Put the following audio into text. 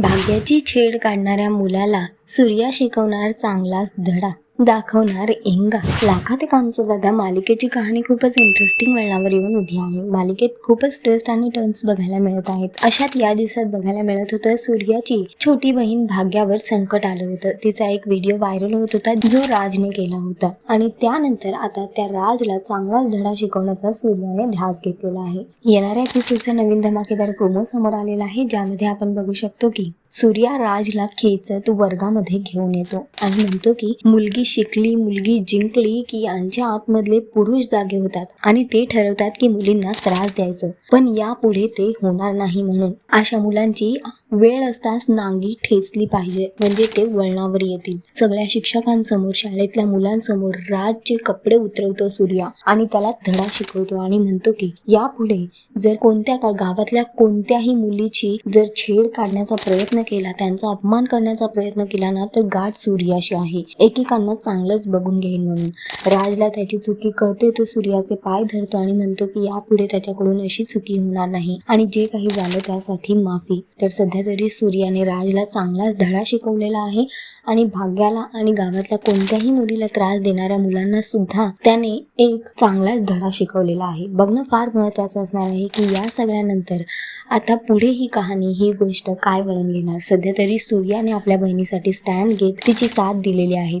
भाग्याची छेड काढणाऱ्या मुलाला सूर्या शिकवणार चांगलाच धडा. दाखवणार इंगा लाखात एक दादा मालिकेची कहाणी खूपच इंटरेस्टिंग वळणावर येऊन उभी आहे. मालिकेत खूपच ट्विस्ट आणि टर्न्स बघायला मिळत आहेत. अशात या दिवसात बघायला मिळत होतं सूर्याची छोटी बहीण भाग्यावर संकट आलं होतं. तिचा एक व्हिडिओ व्हायरल होत होता जो राजने केला होता. आणि त्यानंतर आता त्या राजला चांगलाच धडा शिकवण्याचा सूर्याने ध्यास घेतलेला आहे. येणाऱ्या एपिसोडचा नवीन धमाकेदार प्रोमो समोर आलेला आहे ज्यामध्ये आपण बघू शकतो की सूर्या राजला खेचत वर्गामध्ये घेऊन येतो आणि म्हणतो की मुलगी शिकली मुलगी जिंकली की यांच्या आतमधले पुरुष जागे होतात आणि ते ठरवतात की मुलींना त्रास द्यायचं. पण यापुढे ते होणार नाही म्हणून. अशा मुलांची वेळ असताच नांगी ठेचली पाहिजे. म्हणजे ते वळणावर येतील. सगळ्या शिक्षकांसमोर शाळेतल्या मुलांसमोर राजचे कपडे उतरवतो सूर्या आणि त्याला धडा शिकवतो आणि म्हणतो की यापुढे जर कोणत्या का गावातल्या कोणत्याही मुलीची जर छेड काढण्याचा प्रयत्न केला त्यांचा अपमान करण्याचा प्रयत्न केला ना तर गाठ सूर्याशी आहे. एकेकांना चांगलंच बघून घेईन म्हणून. राजला त्याची चुकी कळते तो सूर्याचे पाय धरतो आणि म्हणतो की यापुढे त्याच्याकडून अशी चुकी होणार नाही. आणि जे काही झालं त्यासाठी माफी. तर सध्या तरी सूर्याने राजला चांगलाच धडा शिकवलेला आहे आणि भाग्याला आणि गावातल्या कोणत्याही मुलीला त्रास देणाऱ्या मुलांना सुद्धा त्याने एक चांगलाच धडा शिकवलेला आहे. बघणं फार महत्त्वाचं असणार आहे की या सगळ्यानंतर आता पुढे ही कहाणी ही गोष्ट काय वळण घेणार? सध्या तरी सूर्याने आपल्या बहिणीसाठी स्टँड घेत तिची साथ दिलेली आहे.